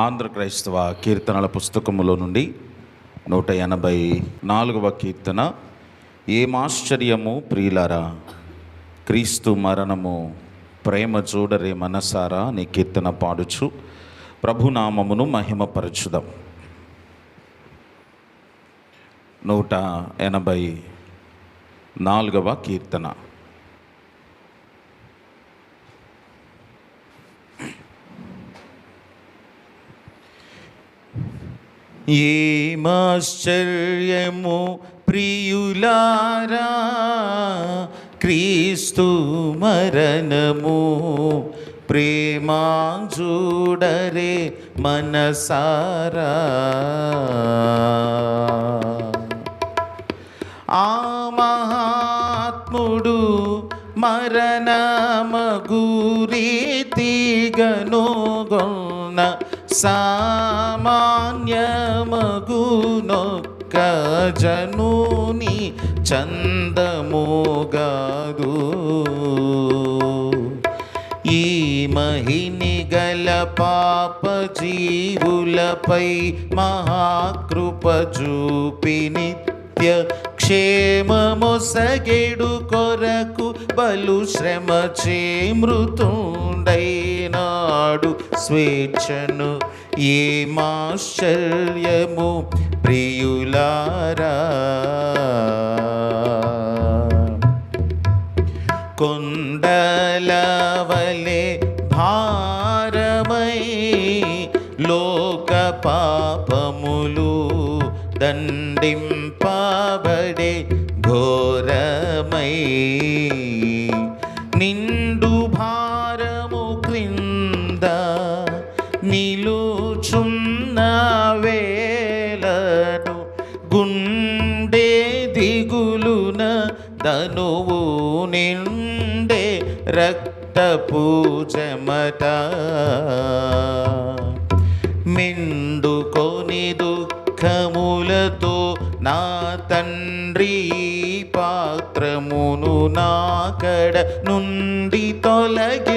ఆంధ్ర క్రైస్తవ కీర్తనల పుస్తకములో నుండి నూట ఎనభై నాలుగవ కీర్తన ఏమాశ్చర్యము ప్రియులారా? క్రీస్తు మరణము ప్రేమ చూడరే మనసారా? నీ కీర్తన పాడుచు ప్రభునామమును మహిమపరచుదాం. నూట ఎనభై నాలుగవ కీర్తన. ఏమాశ్చర్యము ప్రియులారా? క్రీస్తు మరణము ప్రేమాంజూడరే మనసారా? ఆ మహాత్ముడు మరణమగురీతిగనుగొన్న సామాన్యమగునొక్క జనుని చందమోగాదు ఈ మహిని గల పాప జీవులపై మహాకృప చూపి నిత్య క్షేమమొసగెడు కొరకు బలు శ్రమ చే మృతుండై మృతుండైనాడు స్వేచ్ఛను ఏమాశ్చర్యము ప్రియులారా కొండలవలే భారమై లోక పాపములు దండింపబడే ఘోరమై నిండు దిగులున ధనువు నిండే రక్తపు చెమట మెండుకొని దుఃఖములతో నా తండ్రి పాత్రమును నాకడ నుండి తొలగించుటకు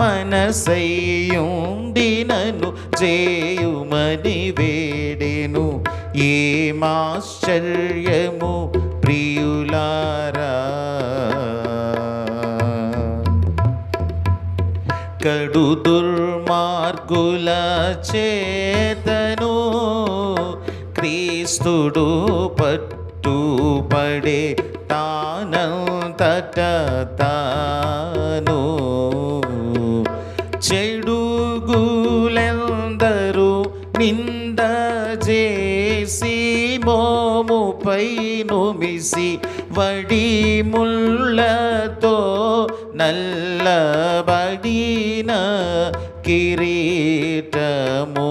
మనసయ్యుండి నన్ను చేయుమని వేడెను. ఏమాశ్చర్యము ప్రియులారా? కడు దుర్మార్గుల చేతను క్రీస్తుడు పట్టుపడే తానంతట తాను మోముపై నుమిసి వడి ముళ్ళతో నల్లబడిన కిరీటము.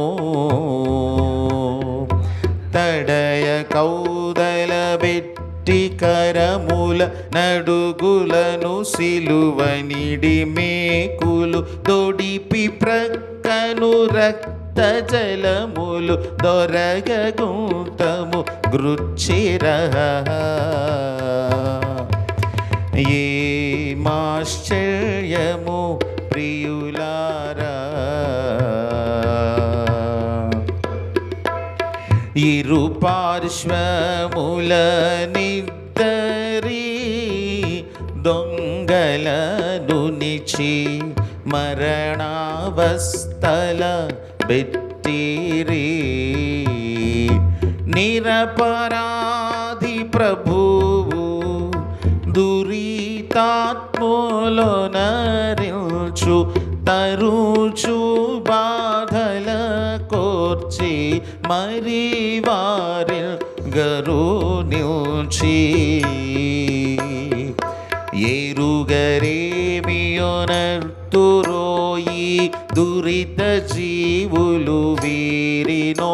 తడయ కౌదల పెట్టి కరముల నడుగులను సిలువనిడి మేకులు దొడిపి ప్రక్కను రక్త జలములు దొరగగుంతము గృచ్చిరహ ఏ మాశ్చర్యము ప్రియులారా. ఇరు పార్శ్వముల నిద్దరి దొంగలను నిచి మరణావస్థల బెట్టిరీ నిరపరాధి ప్రభువు దురితాత్మలో నరించు తరుచు బాధల కోర్చి మరి వారి గరు నిల్చి ఎరుగరేమియోనర్తురోయి దురిత జీవులు వీరినో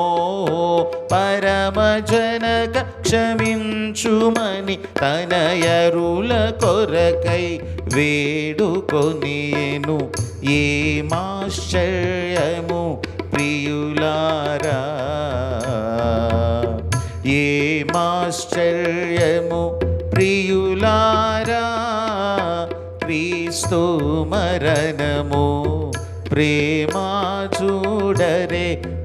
పరమజనక క్షమించుమని తనయరుల కొరకై వేడుకొనియను. ఏమాశ్చర్యము ప్రియులారా? ఏమాశ్చర్యము ప్రియులారా? క్రీస్తు మరణము ప్రేమా చూడరే